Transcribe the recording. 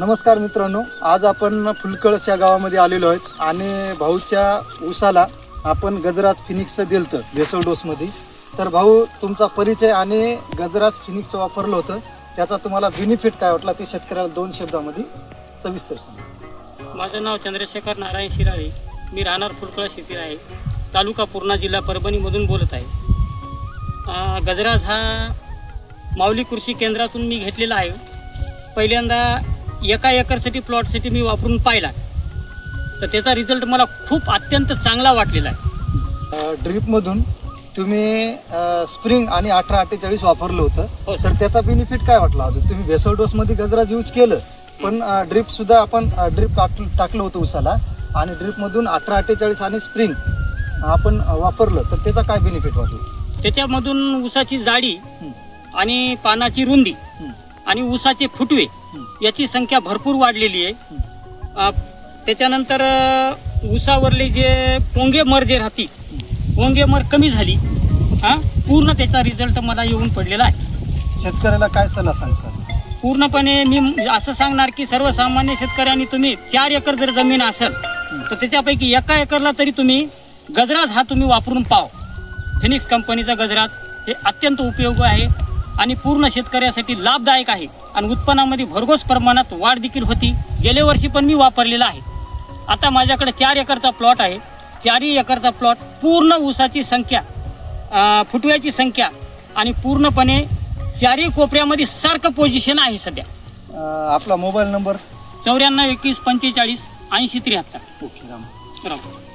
नमस्कार मित्रांनो आज आपण फुलकळस या गावामध्ये आलेलो आहेत आणि भाऊच्या उसाला आपण गजराज फिनिक्सचं दिलं भेसळ डोसमध्ये. तर भाऊ तुमचा परिचय आणि गजराज फिनिक्सचं वापरलं होतं. त्याचा तुम्हाला बेनिफिट काय वाटला ते शेतकऱ्याला दोन शब्दामध्ये सविस्तर सांगा. माझं नाव चंद्रशेखर नारायण शिराळे. मी राहणार फुलकळ येथील आहे. तालुका पूर्णा जिल्हा परभणीमधून बोलत आहे. गजराज हा माऊली कृषी केंद्रातून मी घेतलेला आहे. पहिल्यांदा एका एकरसाठी प्लॉटसाठी मी वापरून पाहिला तर त्याचा रिझल्ट मला खूप अत्यंत चांगला वाटलेला आहे ड्रीपमधून तुम्ही स्प्रिंग आणि अठरा अठ्ठेचाळीस वापरलं हो, होतं सर. तर त्याचा बेनिफिट काय वाटला अजून तुम्ही भेसळ डोसमध्ये गजराज यूज केलं पण ड्रीप सुद्धा आपण ड्रीप टाकलं होतं उसाला आणि ड्रीपमधून अठरा अठ्ठेचाळीस आणि स्प्रिंग आपण वापरलं तर त्याचा काय बेनिफिट वाटला त्याच्यामधून ऊसाची जाडी हं. आणि पानाची रुंदी हं. आणि ऊसाचे फुटवे. याची संख्या भरपूर वाढलेली आहे. त्याच्यानंतर ऊसावरले जे पोंगे मर जे राहतील पोंगे मर कमी झाली हा पूर्ण त्याचा रिझल्ट मला येऊन पडलेला आहे. शेतकऱ्याला काय सल्ला सांग सर पूर्णपणे मी असं सांगणार की सर्वसामान्य शेतकऱ्यांनी तुम्ही चार एकर जर जमीन असेल तर त्याच्यापैकी एका एकरला तरी तुम्ही गजराज हा तुम्ही वापरून पाव. फिनिक्स कंपनीचा गजराज हे अत्यंत उपयोगी आहे. आणि पूर्ण शेतकऱ्यासाठी लाभदायक आहे. आणि उत्पन्नामध्ये भरघोस प्रमाणात वाढ देखील होती. गेल्या वर्षी पण मी वापरलेला आहे. आता माझ्याकडे चार एकरचा प्लॉट आहे. चारही एकरचा प्लॉट पूर्ण ऊसाची संख्या फुटव्याची संख्या आणि पूर्णपणे चारही कोपऱ्यामध्ये सारखं पोझिशन आहे सध्या. आपला मोबाईल नंबर? चौऱ्याण्णव एकवीस पंचेचाळीस ऐंशी त्र्याहत्तर. ओके राम. बरोबर